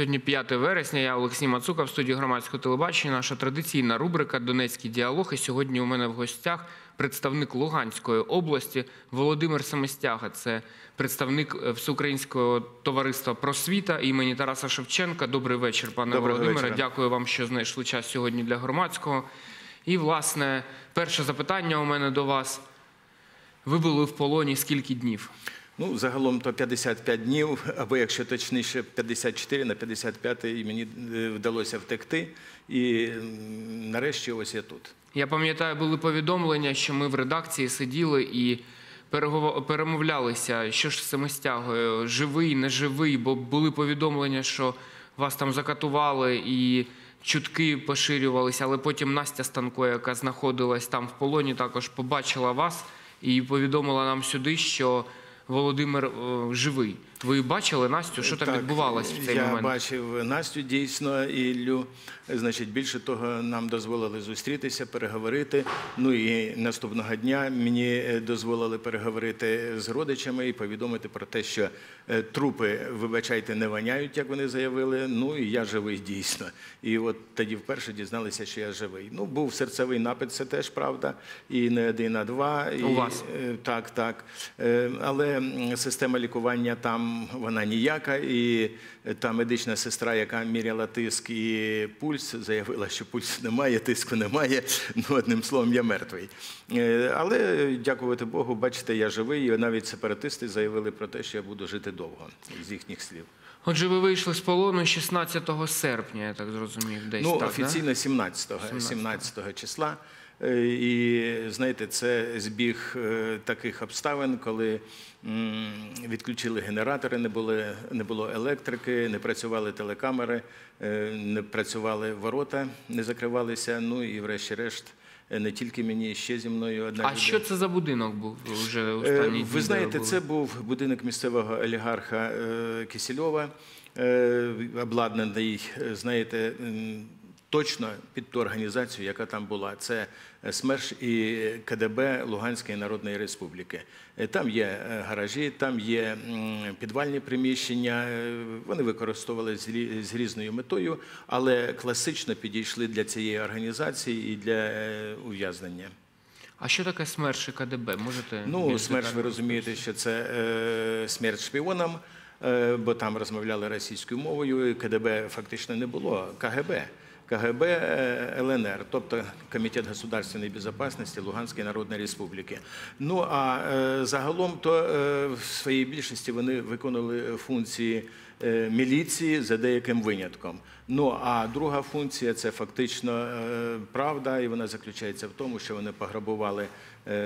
Сьогодні 5 вересня. Я Олексій Мацука в студії громадського телебачення. Наша традиційна рубрика Донецький діалог. І сьогодні у мене в гостях представник Луганської області Володимир Самостяга. Це представник е, Всеукраїнського товариства просвіта імені Тараса Шевченка. Добрий вечір, пане Доброго Володимире. вечора. Дякую вам, що знайшли час сьогодні для громадського. І, власне, перше запитання у мене до вас. Ви були в полоні скільки днів? Ну, загалом то 55 днів, або якщо точніше, 54 на 55 і мені е, вдалося втекти. І нарешті ось я тут. Я пам'ятаю, були повідомлення, що ми в редакції сиділи і перемовлялися, що ж з самостягою, живий, не живий, бо були повідомлення, що вас там закатували і чутки поширювалися, але потім Настя Станко, яка знаходилась там в полоні, також побачила вас і повідомила нам сюди, що Володимир е, живий. Ви бачили Настю? Що там відбувалося в цей я момент? бачив Настю дійсно і Іллю. Значить, більше того, нам дозволили зустрітися, переговорити. Ну і наступного дня мені е, дозволили переговорити з родичами і повідомити про те, що е, трупи, вибачайте, не воняють, як вони заявили. Ну і я живий дійсно. І от тоді вперше дізналися, що я живий. Ну, був серцевий напад, це теж правда. І не один, а два. І, У вас? Е, Так, так. Але система лікування там вона ніяка, і та медична сестра, яка міряла тиск і пульс, заявила, що пульсу немає, тиску немає. Ну, одним словом, я мертвий. Е, Але дякувати Богу, бачите, я живий, і навіть сепаратисти заявили про те, що я буду жити довго з їхніх слів. Отже, ви вийшли з полону 16 серпня, я так зрозумів, десь Ну, так, да? офіційно 17-го, 17 числа. Е, І знаєте, це збіг е, таких обставин, коли відключили генератори, не було, не було електрики, не працювали телекамери, е, не працювали ворота, не закривалися. Ну і врешті-решт, не тільки мені, ще зі мною одна А людина. що це за будинок був вже останні дні? Ви знаєте, були? це був будинок місцевого олігарха Кисельова, обладнаний, знаєте, точно під ту організацію, яка там була. Це СМЕРШ і КДБ Луганської Народної Республіки. Е, Там є е, гаражі, там є підвальні приміщення. е, Вони використовували з різною метою, але класично підійшли для цієї організації і для е, ув'язнення. А що таке СМЕРШ і КДБ? Можете Ну, смерть, ви розумієте, що це е, смерть шпіонам, е, бо там розмовляли російською мовою. і КДБ фактично не було. КГБ. КГБ е, ЛНР, тобто Комітет государственної безопасности Луганської Народної Республіки. Ну а е, загалом то е, в своїй більшості вони виконували функції міліції за деяким винятком. Ну а друга функція це фактично правда, і вона заключається в тому, що вони пограбували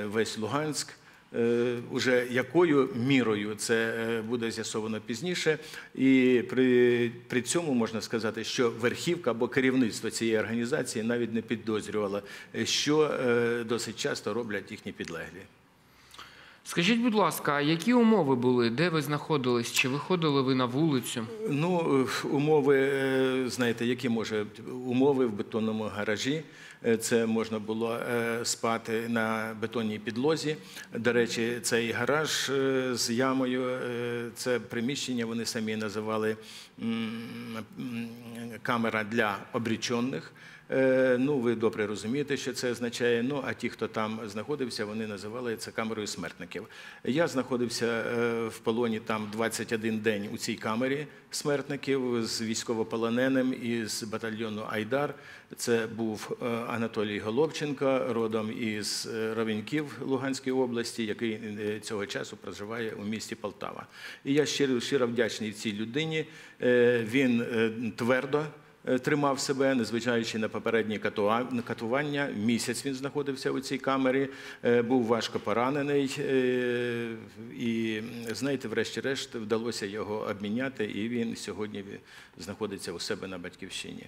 весь Луганськ. Е, Уже якою мірою це е, буде з'ясовано пізніше, і при, при цьому можна сказати, що верхівка або керівництво цієї організації навіть не підозрювало, е, що досить часто роблять їхні підлеглі. Скажіть, будь ласка, а які умови були? Де ви знаходились? Чи виходили ви на вулицю? Ну, е, умови, е, знаєте, які може умови в бетонному гаражі. Е, Це можна було спати на бетонній підлозі. До речі, цей гараж з ямою, це приміщення вони самі називали камера для обрічених. Е, Ну, ви добре розумієте, що це означає. Ну, а ті, хто там знаходився, вони називали це камерою смертників. Я знаходився е, в полоні там 21 день у цій камері смертників з військовополоненим із батальйону Айдар. Це був е, Анатолій Головченко, родом із Ровеньків Луганської області, який цього часу проживає у місті Полтава. І я щиро, щиро вдячний цій людині. Він твердо тримав себе, незважаючи на попередні катування. Місяць він знаходився у цій камері, е, був важко поранений. е, І знаєте, врешті-решт вдалося його обміняти, і він сьогодні знаходиться у себе на батьківщині.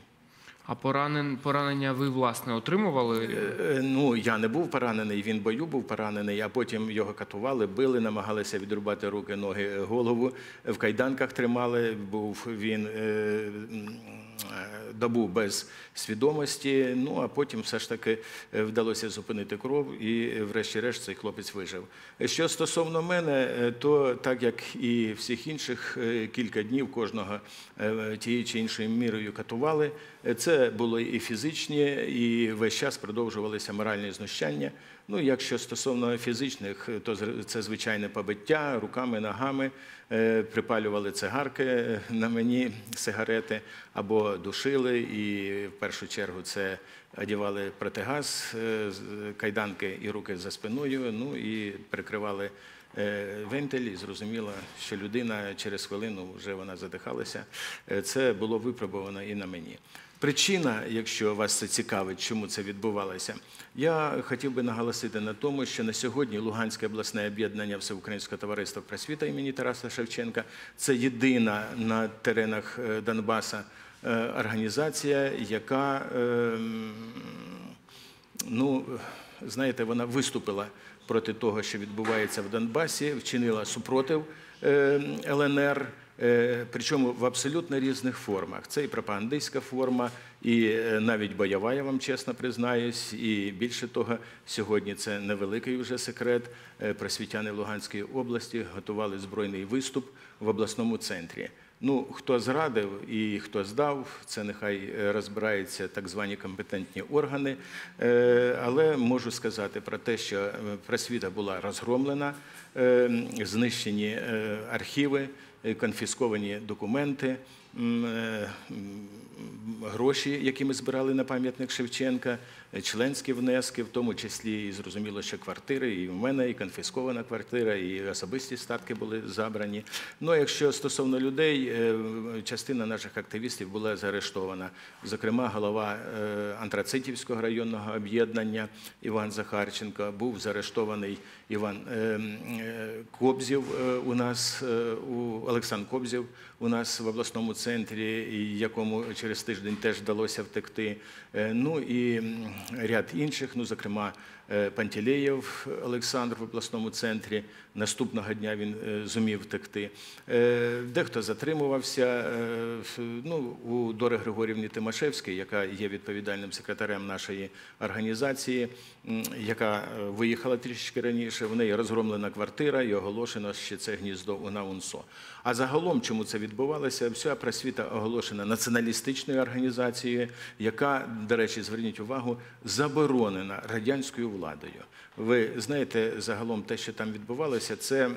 А поранен, поранення ви, власне, отримували? Е, Ну, я не був поранений, він в бою був поранений, а потім його катували, били, намагалися відрубати руки, ноги, голову. В кайданках тримали. Був він е, добу без свідомості. Ну а потім все ж таки е, вдалося зупинити кров, і е, врешті-решт цей хлопець вижив. Що стосовно мене, е, то так як і всіх інших, е, кілька днів кожного е, тією чи іншою мірою катували. Е, Це було і фізичні, і весь час продовжувалися моральні знущання. Ну, якщо стосовно фізичних, то зр- це звичайне побиття руками, ногами, е, припалювали цигарки е, на мені, сигарети або душили, і в першу чергу це одягали протигаз, е, кайданки і руки за спиною, ну і прикривали е, вентиль, і зрозуміло, що людина через хвилину вже вона задихалася. Е, Це було випробовано і на мені. Причина, якщо вас це цікавить, чому це відбувалося, я хотів би наголосити на тому, що на сьогодні Луганське обласне об'єднання Всеукраїнського товариства просвіта імені Тараса Шевченка це єдина на теренах е, Донбаса е, організація, яка ем, ну, знаєте, вона виступила проти того, що відбувається в Донбасі, вчинила супротив е, ЛНР, причому в абсолютно різних формах. Це і пропагандистська форма, і е, навіть бойова, я вам чесно признаюсь. І більше того, сьогодні це невеликий вже секрет. Е, Просвітяни Луганської області готували збройний виступ в обласному центрі. Ну, хто зрадив і хто здав, це нехай е, розбираються так звані компетентні органи. Е, Але можу сказати про те, що е, просвіта була розгромлена, е, знищені е, архіви, е, конфісковані документи, е, гроші, які ми збирали на пам'ятник Шевченка, е, членські внески, в тому числі і зрозуміло, що квартири, і в мене, і конфіскована квартира, і особисті статки були забрані. Ну, якщо стосовно людей, е, частина наших активістів була заарештована. Зокрема, голова е, Антрацитівського районного об'єднання Іван Захарченко, був заарештований Іван е, е, Кобзів е, у нас, е, у Олександр Кобзів у нас в обласному центрі, якому через тиждень теж вдалося втекти. Е, Ну і ряд інших, ну, зокрема, Пантелеєв Олександр в обласному центрі. Наступного дня він е, зумів втекти. Е, Дехто затримувався. е, Ну, у Дори Григорівні Тимошевської, яка є відповідальним секретарем нашої організації, яка е, виїхала трішечки раніше. В неї розгромлена квартира і оголошено, що це гніздо у НАУНСО. А загалом, чому це відбувалося? Вся просвіта оголошена націоналістичною організацією, яка, до речі, зверніть увагу, заборонена радянською владою. Ви знаєте, загалом те, що там відбувалося, це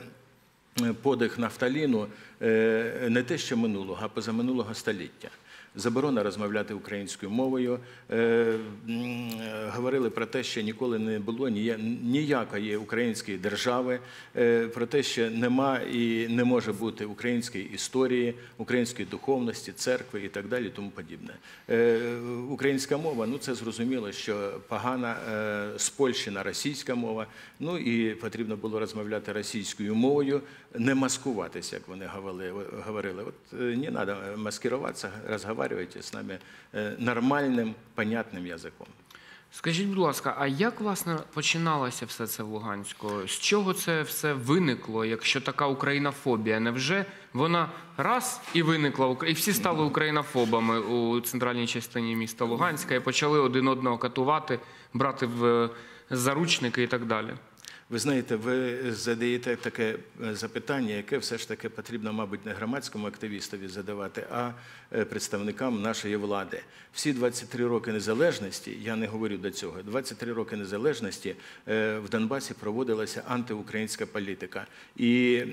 е, подих нафталіну е, не те, що минулого, а позаминулого століття. Заборона розмовляти українською мовою. Е, е, Говорили про те, що ніколи не було ніякої української держави, е, про те, що нема і не може бути української історії, української духовності, церкви і так далі, тому подібне. Українська мова, ну це зрозуміло, що погана спольщена російська мова. Ну і потрібно було розмовляти російською мовою, не маскуватися, як вони говорили. От не треба маскуватися, розмовляйте з нами е, нормальним, понятним язиком. Скажіть, будь ласка, а як власне починалося все це в Луганську? З чого це все виникло, якщо така українофобія? Невже вона раз і виникла і всі стали українофобами у центральній частині міста Луганська і почали один одного катувати, брати в е, заручники і так далі? Ви знаєте, ви задаєте таке е, запитання, яке все ж таки потрібно, мабуть, не громадському активістові задавати, а е, представникам нашої влади. Всі 23 роки незалежності, я не говорю до цього, 23 роки незалежності е, в Донбасі проводилася антиукраїнська політика і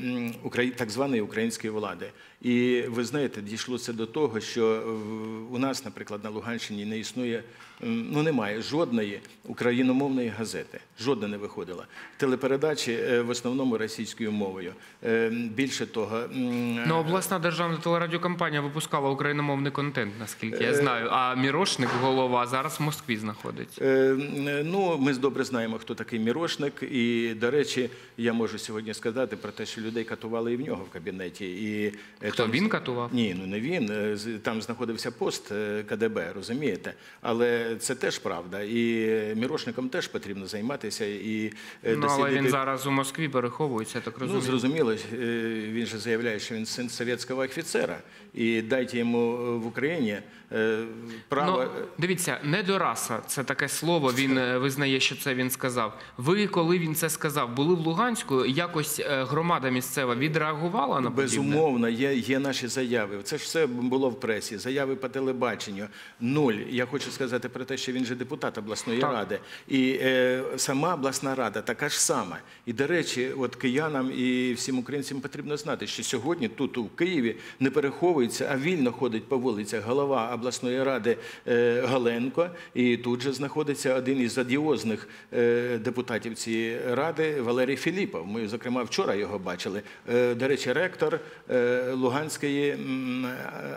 так званої української влади. І ви знаєте, дійшло це до того, що е, у нас, наприклад, на Луганщині не існує, ну немає жодної україномовної газети, жодна не виходила. Телепередачі е, в основному російською мовою. Е, Більше того, Ну, обласна державна телерадіокомпанія випускала україномовний контент, наскільки я знаю. А Мірошник, голова, зараз в Москві знаходиться. Ну, ми добре знаємо, хто такий Мірошник. І, до речі, я можу сьогодні сказати про те, що людей катували і в нього в кабінеті. І Хто там- він катував? Ні, ну не він. Е, Там знаходився пост е, КДБ, розумієте? Але це, теж правда. І мірошникам теж потрібно займатися і е, Ну, але він зараз у Москві переховується, так так Ну, зрозуміло, він же заявляє, що він син совєтського офіцера, і дайте йому в Україні право. Ну, дивіться, недораса це таке слово. Він е, визнає, що це він сказав. Ви, коли він це сказав, були в Луганську? Якось е, громада місцева відреагувала на подібне? Безумовно, є, є наші заяви. Це ж все було в пресі. Заяви по телебаченню. Нуль. Я хочу сказати про те, що він же депутат обласної Так. ради. І е, сама обласна рада така ж сама. І, до речі, от киянам і всім українцям потрібно знати, що сьогодні тут, у Києві, не переховується, а вільно ходить по вулицях голова обласної ради е, Галенко. І тут же знаходиться один із одіозних е, депутатів цієї ради Валерій Філіпов. Ми, зокрема, вчора його бачили. Е, До речі, ректор Луганської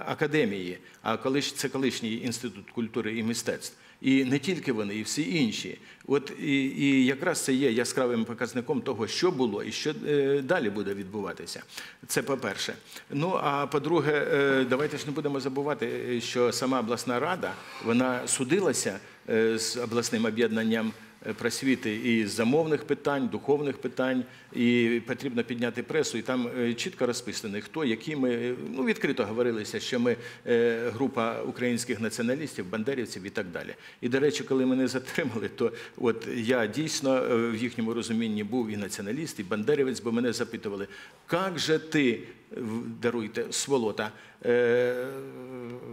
академії, а це колишній інститут культури і мистецтв. І не тільки вони, і всі інші. От і, і якраз це є яскравим показником того, що було і що е, далі буде відбуватися. Це по-перше. Ну а по-друге, е, давайте ж не будемо забувати, е, що сама обласна рада вона судилася е, з обласним об'єднанням просвіти і замовних питань, духовних питань, і потрібно підняти пресу. І там е, чітко розписано, хто, які ми е, ну відкрито говорилися, що ми е, група українських націоналістів, бандерівців і так далі. І до речі, коли мене затримали, то от я дійсно е, в їхньому розумінні був і націоналіст, і бандерівець, бо мене запитували, як же ти, даруйте, сволота, е,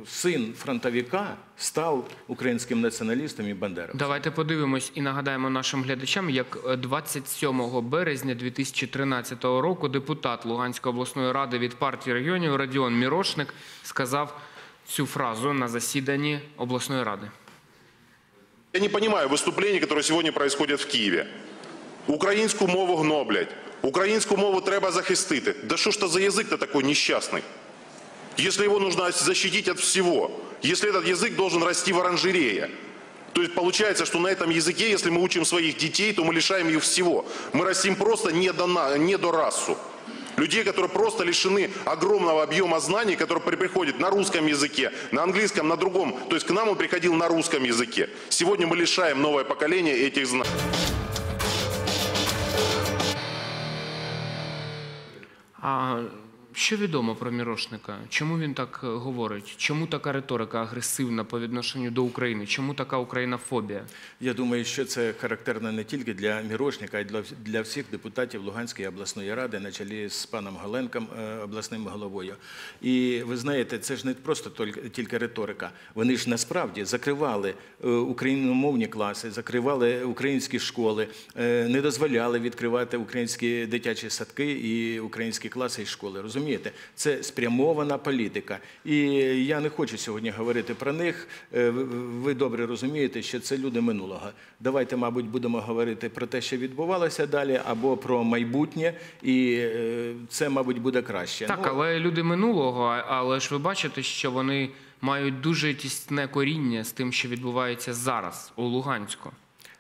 син фронтовика став українським націоналістом і бандеровцем? Давайте подивимось і нагадаємо нашим глядачам, як е, 27 березня 2013 року депутат Луганської обласної ради від партії регіонів Радіон Мірошник сказав цю фразу на засіданні обласної ради. Я не понимаю выступлений, которые сегодня происходят в Києві. Українську мову гноблять. Українську мову треба захистити. Да що ж то за язик то такой несчастный? Если его нужно защитить от всего. Если этот язык должен расти в оранжерее. То есть получается, что на этом языке, если мы учим своих детей, то мы лишаем их всего. Мы растим просто недона- недорасу. Людей, которые просто лишены огромного объема знаний, которые при- приходят на русском языке, на английском, на другом. То есть к нам он приходил на русском языке. Сегодня мы лишаем новое поколение этих знаний. А що відомо про Мірошника? Чому він так е, говорить? Чому така риторика агресивна по відношенню до України? Чому така українофобія? Я думаю, що це характерно не тільки для Мірошника, а й для, всіх депутатів Луганської обласної ради, на чолі з паном Галенком, е, обласним головою. І ви знаєте, це ж не просто тільки, риторика. Вони ж насправді закривали е, україномовні класи, закривали українські школи, не дозволяли відкривати українські дитячі садки і українські класи і школи. Розумієте, це спрямована політика. І я не хочу сьогодні говорити про них. Е, ви- Ви добре розумієте, що це люди минулого. Давайте, мабуть, будемо говорити про те, що відбувалося далі, або про майбутнє, і е, це, мабуть, буде краще. Так, Ну, але люди минулого, але ж ви бачите, що вони мають дуже тісне коріння з тим, що відбувається зараз у Луганську.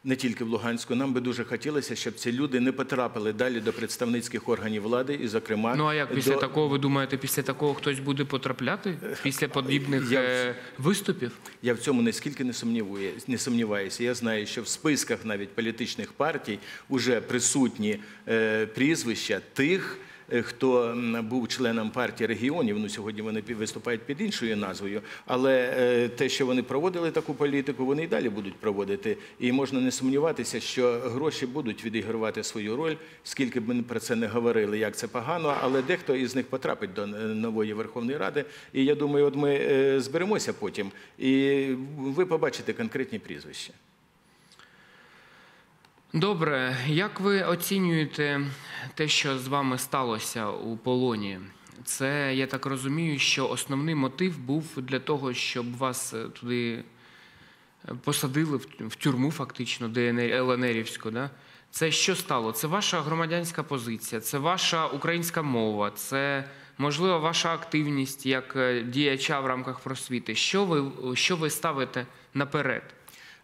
Не тільки в Луганську. Нам би дуже хотілося, щоб ці люди не потрапили далі до представницьких органів влади, і, зокрема, Ну а як після до... такого ви думаєте, після такого хтось буде потрапляти після подібних Я- е, виступів? Я в цьому нискільки не сумнівує, не сумніваюся. Я знаю, що в списках навіть політичних партій вже присутні е, прізвища тих. Е, Хто був членом партії регіонів, ну сьогодні вони виступають під іншою назвою, але е, те, що вони проводили таку політику, вони і далі будуть проводити. І можна не сумніватися, що гроші будуть відігравати свою роль, скільки б ми про це не говорили, як це погано, але дехто із них потрапить до е, нової Верховної Ради. І я думаю, от ми зберемося потім, і ви побачите конкретні прізвища. Добре, як ви оцінюєте те, що з вами сталося у полоні? Це я так розумію, що основний мотив був для того, щоб вас е, туди е, посадили в- тюрму, фактично, ДНР, ЛНРівську. Да? Це що стало? Це ваша громадянська позиція, це ваша українська мова, це можливо ваша активність як е, діяча в рамках просвіти. Що ви, що ви ставите наперед?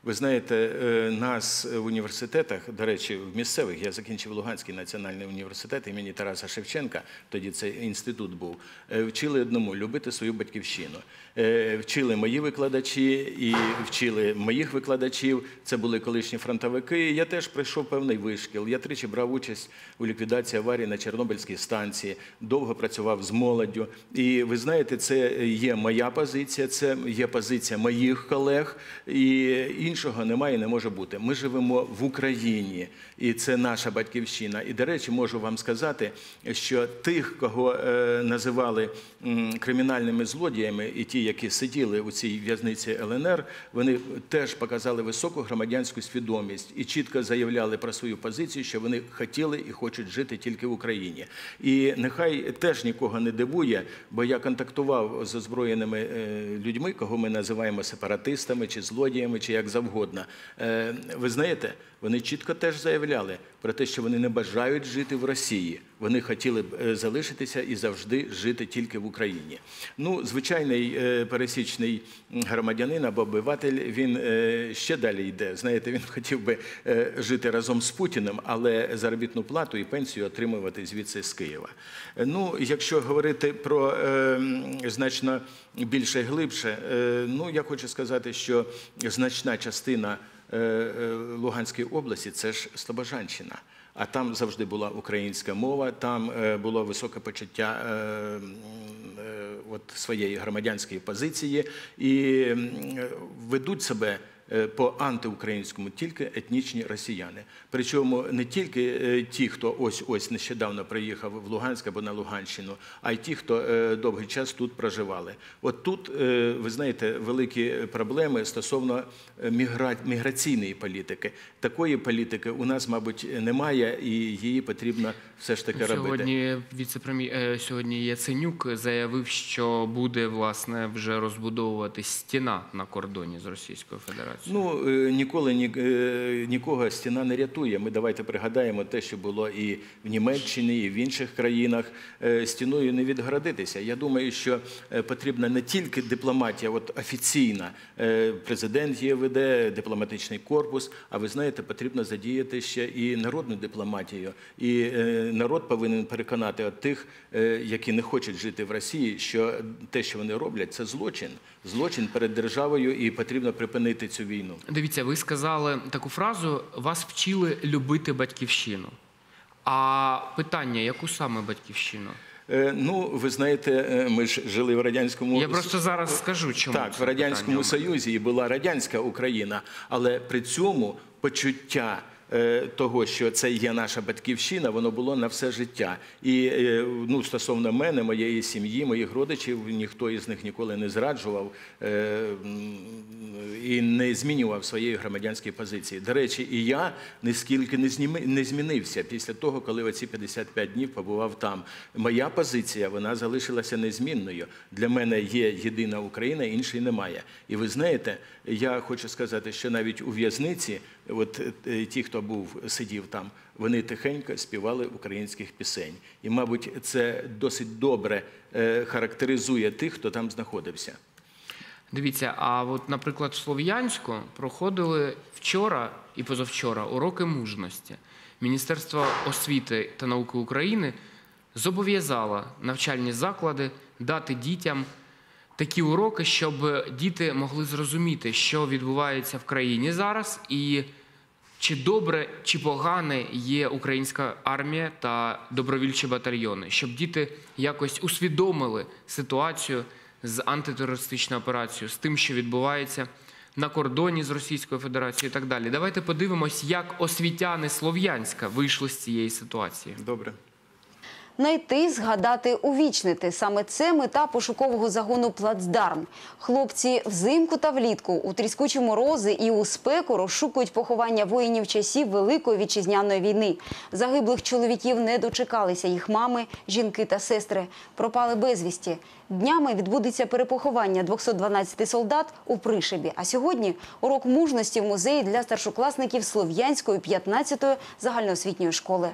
Ви знаєте, е, нас в університетах, до речі, в місцевих, я закінчив Луганський національний університет імені Тараса Шевченка, тоді це інститут був, е, вчили одному любити свою батьківщину. Е, Вчили мої викладачі і вчили моїх викладачів. Це були колишні фронтовики. Я теж пройшов певний вишкіл. Я тричі брав участь у ліквідації аварії на Чорнобильській станції, довго працював з молоддю. І ви знаєте, це є моя позиція, це є позиція моїх колег, і іншого немає і не може бути. Ми живемо в Україні, і це наша батьківщина. І, до речі, можу вам сказати, що тих, кого е, називали кримінальними злодіями, і ті, які сиділи у цій в'язниці ЛНР, вони теж показали високу громадянську свідомість і чітко заявляли про свою позицію, що вони хотіли і хочуть жити тільки в Україні. І нехай теж нікого не дивує, бо я контактував з озброєними е, людьми, кого ми називаємо сепаратистами чи злодіями, чи як завгодно. Е, Ви знаєте, вони чітко теж заявляли про те, що вони не бажають жити в Росії. Вони хотіли б е, залишитися і завжди жити тільки в Україні. Ну, звичайний е, пересічний громадянин або обиватель, він ще далі йде. Знаєте, він хотів би жити разом з Путіним, але заробітну плату і пенсію отримувати звідси з Києва. Ну, якщо говорити про значно більше глибше, е, ну я хочу сказати, що значна частина е, е, Луганської області це ж Слобожанщина. А там завжди була українська мова, там було високе почуття своєї громадянської позиції і ведуть себе по антиукраїнському тільки етнічні росіяни. Причому не тільки е, ті, хто ось ось нещодавно приїхав в Луганськ або на Луганщину, а й ті, хто е, довгий час тут проживали. От тут, е, ви знаєте, великі проблеми стосовно е, мігра... міграційної політики. Такої політики у нас, мабуть, немає, і її потрібно все ж таки робити. Сьогодні віце-прем'єр сьогодні Яценюк заявив, що буде власне вже розбудовувати стіна на кордоні з Російською Федерацією. Ну е, ніколи ні, е, нікого стіна не рятує. Ми давайте пригадаємо те, що було і в Німеччині, і в інших країнах. Е, Стіною не відгородитися. Я думаю, що потрібна не тільки дипломатія, от офіційна. Президент її веде, дипломатичний корпус. А ви знаєте, потрібно задіяти ще і народну дипломатію. І народ повинен переконати от тих, які не хочуть жити в Росії, що те, що вони роблять, це злочин. Злочин перед державою, і потрібно припинити цю війну. Дивіться, ви сказали таку фразу: вас вчили любити батьківщину. А питання, яку саме батьківщину? Е, Ну, ви знаєте, е, ми ж жили в радянському Я просто зараз скажу, чому так, в радянському питання. Союзі і була радянська Україна, але при цьому почуття. Е, Того, що це є наша батьківщина, воно було на все життя. І е, ну, стосовно мене, моєї сім'ї, моїх родичів, ніхто із них ніколи не зраджував е, і не змінював своєї громадянської позиції. До речі, і я нискільки не зніми- не змінився після того, коли оці 55 днів побував там. Моя позиція вона залишилася незмінною. Для мене є єдина Україна, іншої немає. І ви знаєте, я хочу сказати, що навіть у в'язниці, от е, ті, хто був сидів там, вони тихенько співали українських пісень. І, мабуть, це досить добре е, характеризує тих, хто там знаходився. Дивіться, а от, наприклад, в Слов'янську проходили вчора і позавчора уроки мужності. Міністерство освіти та науки України зобов'язало навчальні заклади дати дітям такі уроки, щоб діти могли зрозуміти, що відбувається в країні зараз, і чи добре, чи погане є українська армія та добровільчі батальйони, щоб діти якось усвідомили ситуацію з антитерористичною операцією, з тим, що відбувається на кордоні з Російською Федерацією і так далі. Давайте подивимось, як освітяни Слов'янська вийшли з цієї ситуації. Добре. Найти, згадати, увічнити саме це мета пошукового загону Плацдарм. Хлопці взимку та влітку у тріскучі морози і у спеку розшукують поховання воїнів часів Великої вітчизняної війни. Загиблих чоловіків не дочекалися їх мами, жінки та сестри. Пропали безвісті. Днями відбудеться перепоховання 212 солдат у Пришибі. А сьогодні урок мужності в музеї для старшокласників Слов'янської 15-ї загальноосвітньої школи.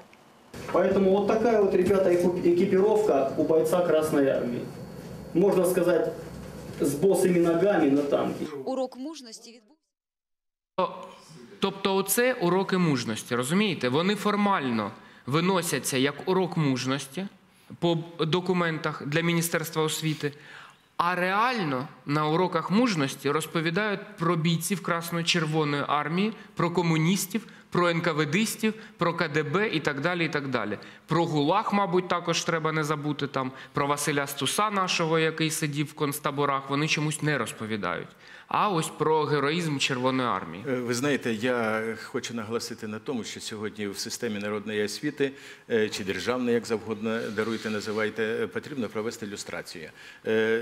Поэтому вот такая вот, ребята, эку- экипировка у бойца Красной Армии. Можно сказать, с босыми ногами на танке. Урок мужності відбувся. Тобто, оце уроки мужності, розумієте? Вони формально виносяться як урок мужності по документах для Міністерства освіти, а реально на уроках мужності розповідають про бійців Красно-Червоної армії, про комуністів, про НКВДистів, про КДБ і так далі. і так далі. Про ГУЛАГ, мабуть, також треба не забути там, про Василя Стуса нашого, який сидів в концтаборах, вони чомусь не розповідають. А ось про героїзм Червоної армії. Е, Ви знаєте, я хочу наголосити на тому, що сьогодні в системі народної освіти е, чи державної, як завгодно даруйте, називайте, е, потрібно провести люстрацію.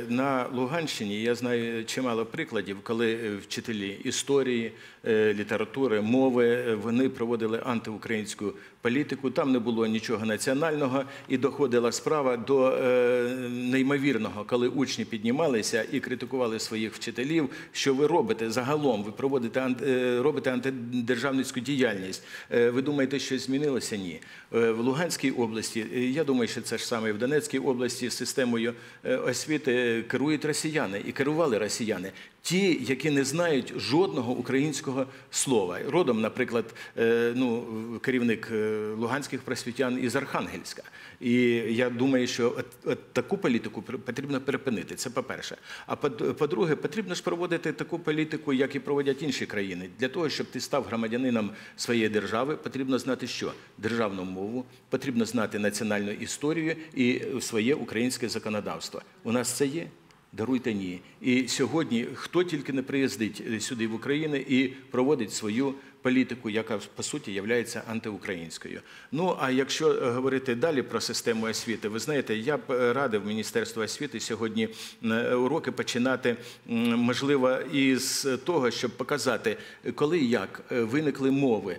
На Луганщині я знаю чимало прикладів, коли вчителі історії, літератури, мови е, вони проводили антиукраїнську політику. Там не було нічого національного, і доходила справа до е, неймовірного, коли учні піднімалися і критикували своїх вчителів. Що ви робите загалом? Ви проводите е, робите антидержавницьку діяльність. Е, Ви думаєте, що змінилося? Ні. Е, В Луганській області, е, я думаю, що це ж саме в Донецькій області системою е, освіти керують росіяни і керували росіяни. Ті, які не знають жодного українського слова. Родом, наприклад, е, ну, керівник е, луганських просвітян із Архангельська. І я думаю, що от, от таку політику потрібно перепинити. Це по-перше. А по-друге, потрібно ж проводити таку політику, як і проводять інші країни. Для того, щоб ти став громадянином своєї держави, потрібно знати, що державну мову, потрібно знати національну історію і своє українське законодавство. У нас це є. Даруйте ні. І сьогодні хто тільки не приїздить сюди в Україну і проводить свою політику, яка по суті є антиукраїнською. Ну а якщо е, говорити далі про систему освіти, ви знаєте, я б е, радив Міністерству освіти сьогодні е, уроки починати можливо із того, щоб показати, коли і як виникли мови.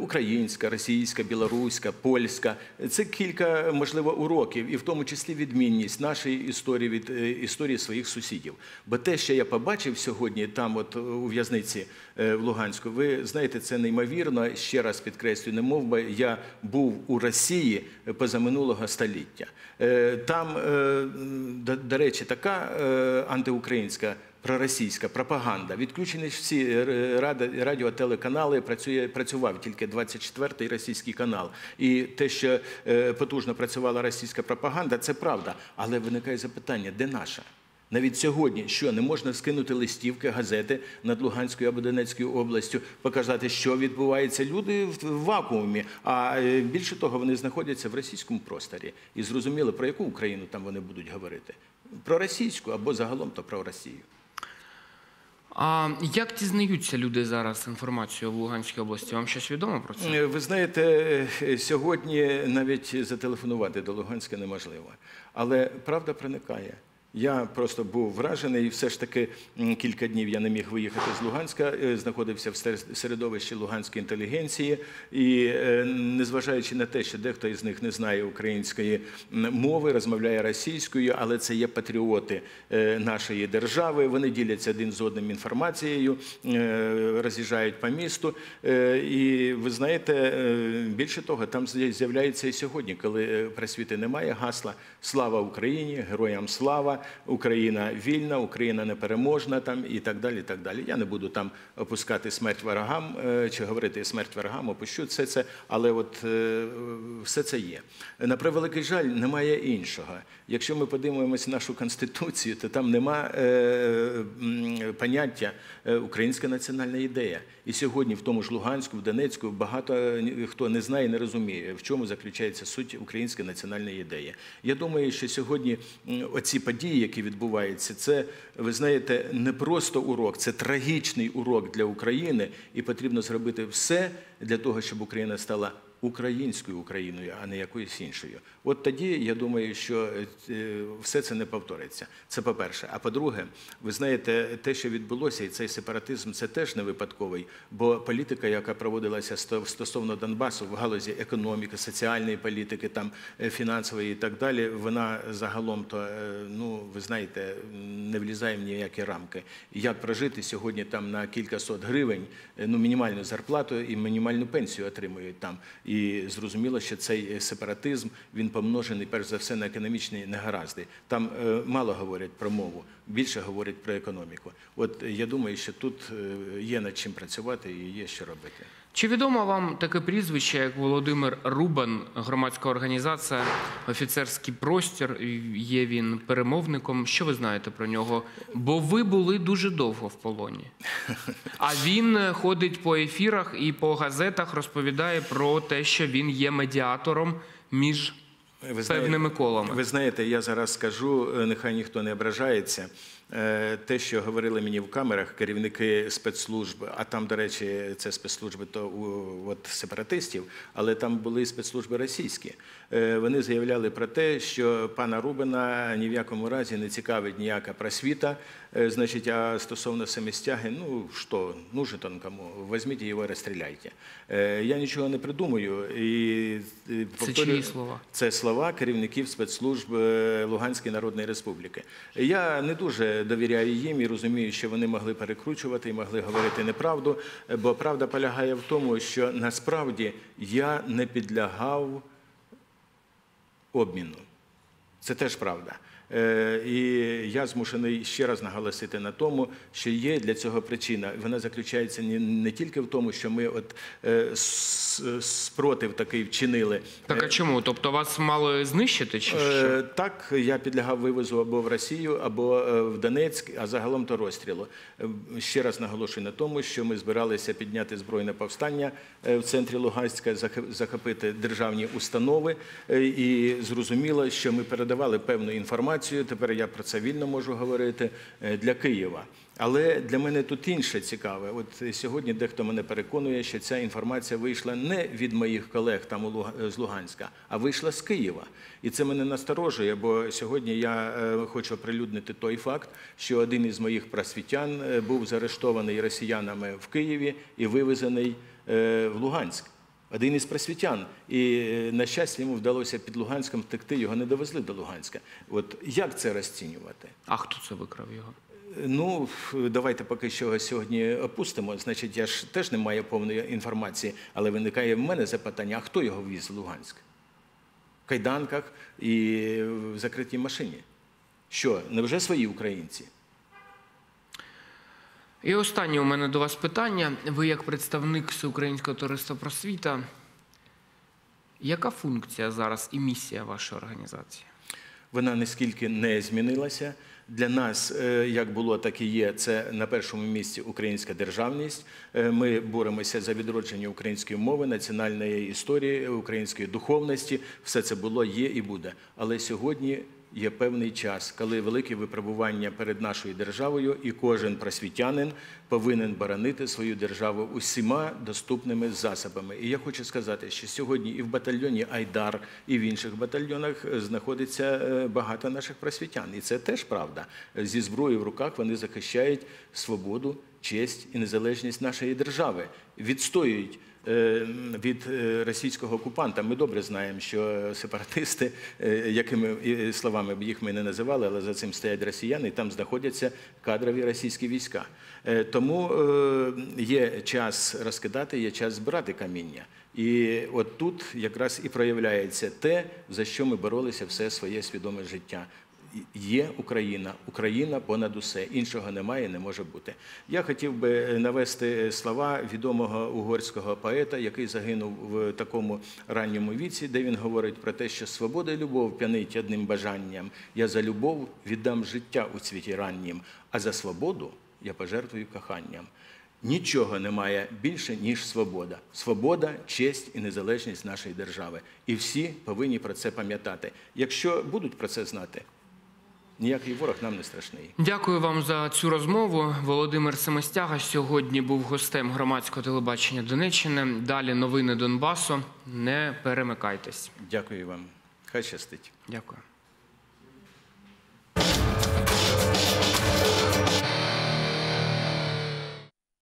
Українська, російська, білоруська, польська це кілька можливо уроків, і в тому числі відмінність нашої історії від історії своїх сусідів. Бо те, що я побачив сьогодні, там, от у в'язниці в Луганську, ви знаєте, це неймовірно. Ще раз підкреслюю, не мов би я був у Росії позаминулого століття. Е, Там, е, до, речі, така е, антиукраїнська. Проросійська пропаганда. Відключені всі радіотелеканали, працював тільки 24-й російський канал. І те, що потужно працювала російська пропаганда, це правда. Але виникає запитання, де наша? Навіть сьогодні, що не можна скинути листівки, газети над Луганською або Донецькою областю, показати, що відбувається. Люди в вакуумі. А е, більше того, вони знаходяться в російському просторі. І зрозуміло, про яку Україну там вони будуть говорити? Про російську або загалом то про Росію. А як дізнаються люди зараз інформацію в Луганській області? Вам щось відомо про це? Е, Ви знаєте, е, сьогодні навіть зателефонувати до Луганська неможливо. Але правда проникає. Я просто був вражений, і все ж таки кілька днів я не міг виїхати з Луганська, е, знаходився в середовищі луганської інтелігенції, і е, незважаючи на те, що дехто із них не знає української мови, розмовляє російською, але це є патріоти е, нашої держави. Вони діляться один з одним інформацією, роз'їжджають по місту. І ви знаєте, більше того, там з'являється і сьогодні, коли просвіти немає гасла Слава Україні, героям слава, Україна вільна, Україна непереможна там і так далі. і так далі. Я не буду там опускати смерть ворогам е, чи говорити смерть ворогам, опущу це це, але от е, все це є. На превеликий жаль, немає іншого. Якщо ми подивимося нашу конституцію, то там нема е, поняття українська національна ідея. І сьогодні в тому ж Луганську, в Донецьку багато хто не знає, не розуміє, в чому заключається суть української національної ідеї. Я думаю, що сьогодні оці події, які відбуваються, це ви знаєте, не просто урок, це трагічний урок для України, і потрібно зробити все для того, щоб Україна стала українською Україною, а не якоюсь іншою. От тоді я думаю, що е, все це не повториться. Це по-перше. А по-друге, ви знаєте, те, що відбулося, і цей сепаратизм, це теж не випадковий, бо політика, яка проводилася стосовно Донбасу в галузі економіки, соціальної політики, там е, фінансової і так далі, вона загалом то е, ну ви знаєте, не влізає в ніякі рамки. Як прожити сьогодні там на кілька сот гривень, е, ну мінімальну зарплату і мінімальну пенсію отримують там. І І зрозуміло, що цей сепаратизм він помножений перш за все на економічні негаразди. Там е, мало говорять про мову, більше говорять про економіку. От е, я думаю, що тут е, є над чим працювати і є що робити. Чи відомо вам таке прізвище, як Володимир Рубан, громадська організація, офіцерський простір? Є він перемовником. Що ви знаєте про нього? Бо ви були дуже довго в полоні. А він ходить по ефірах і по газетах розповідає про те, що він є медіатором між Ви певними колами. Ви знаєте, я зараз скажу, е, нехай ніхто не ображається. Е, Те, що говорили мені в камерах керівники спецслужб, а там, до речі, це спецслужби то от, сепаратистів, але там були спецслужби російські. Е, Вони заявляли про те, що пана Рубина ні в якому разі не цікавить ніяка просвіта. Е, Значить, а стосовно семистяги, ну що, нужен он кому? Візьміть його і розстріляйте. Е, Я нічого не придумаю. І, е, Це чиї слова? це слова керівників спецслужб Луганської Народної Республіки. Я не дуже довіряю їм і розумію, що вони могли перекручувати і могли говорити неправду, бо правда полягає в тому, що насправді я не підлягав обміну. Це теж правда. Е, І я змушений ще раз наголосити на тому, що є для цього причина. Вона заключається не, не тільки в тому, що ми от е, спротив такий вчинили. Так а чому? Тобто вас мали знищити чи що? Е, Так, я підлягав вивозу або в Росію, або е, в Донецьк, а загалом то розстрілу. Е, Ще раз наголошую на тому, що ми збиралися підняти збройне повстання е, в центрі Луганська, захопити державні установи. Е, І зрозуміло, що ми передавали певну інформацію. Тепер я про це вільно можу говорити е, для Києва. Але для мене тут інше цікаве. От сьогодні дехто мене переконує, що ця інформація вийшла не від моїх колег там Луга- з Луганська, а вийшла з Києва. І це мене насторожує, бо сьогодні я е, хочу оприлюднити той факт, що один із моїх просвітян е, був заарештований росіянами в Києві і вивезений е, в Луганськ. Один із просвітян. І, е, на щастя, йому вдалося під Луганськом втекти, його не довезли до Луганська. От як це розцінювати? А хто це викрав його? Ну, давайте поки що сьогодні опустимо. Значить, я ж теж не маю повної інформації, але виникає в мене запитання: а хто його ввіз в Луганськ? В кайданках і в закритій машині. Що, невже свої українці? І останнє у мене до вас питання. Ви як представник Всеукраїнського товариства просвіта, яка функція зараз і місія вашої організації? Вона наскільки не змінилася. Для нас, е, як було, так і є, це на першому місці українська державність. Е, Ми боремося за відродження української мови, національної історії, української духовності. Все це було, є і буде. Але сьогодні є певний час, коли велике випробування перед нашою державою, і кожен просвітянин повинен боронити свою державу усіма доступними засобами. І я хочу сказати, що сьогодні і в батальйоні Айдар, і в інших батальйонах е, знаходиться е, багато наших просвітян. І це теж правда. Зі зброєю в руках вони захищають свободу, честь і незалежність нашої держави, відстоюють. Е, Від е, російського окупанта ми добре знаємо, що сепаратисти, е, якими словами їх ми не називали, але за цим стоять росіяни, і там знаходяться кадрові російські війська. Тому є час розкидати, є час збирати каміння. І от тут якраз і проявляється те, за що ми боролися все своє свідоме життя. Є Україна, Україна понад усе. Іншого немає, не може бути. Я хотів би навести слова відомого угорського поета, який загинув в такому ранньому віці, де він говорить про те, що свобода і любов п'янить одним бажанням. Я за любов віддам життя у цвіті раннім, а за свободу я пожертвую коханням. Нічого немає більше, ніж свобода. Свобода, честь і незалежність нашої держави. І всі повинні про це пам'ятати. Якщо будуть про це знати, Ніякий ворог нам не страшний. Дякую вам за цю розмову. Володимир Семостяга сьогодні був гостем громадського телебачення Донеччини. Далі новини Донбасу. Не перемикайтесь. Дякую вам. Хай щастить. Дякую.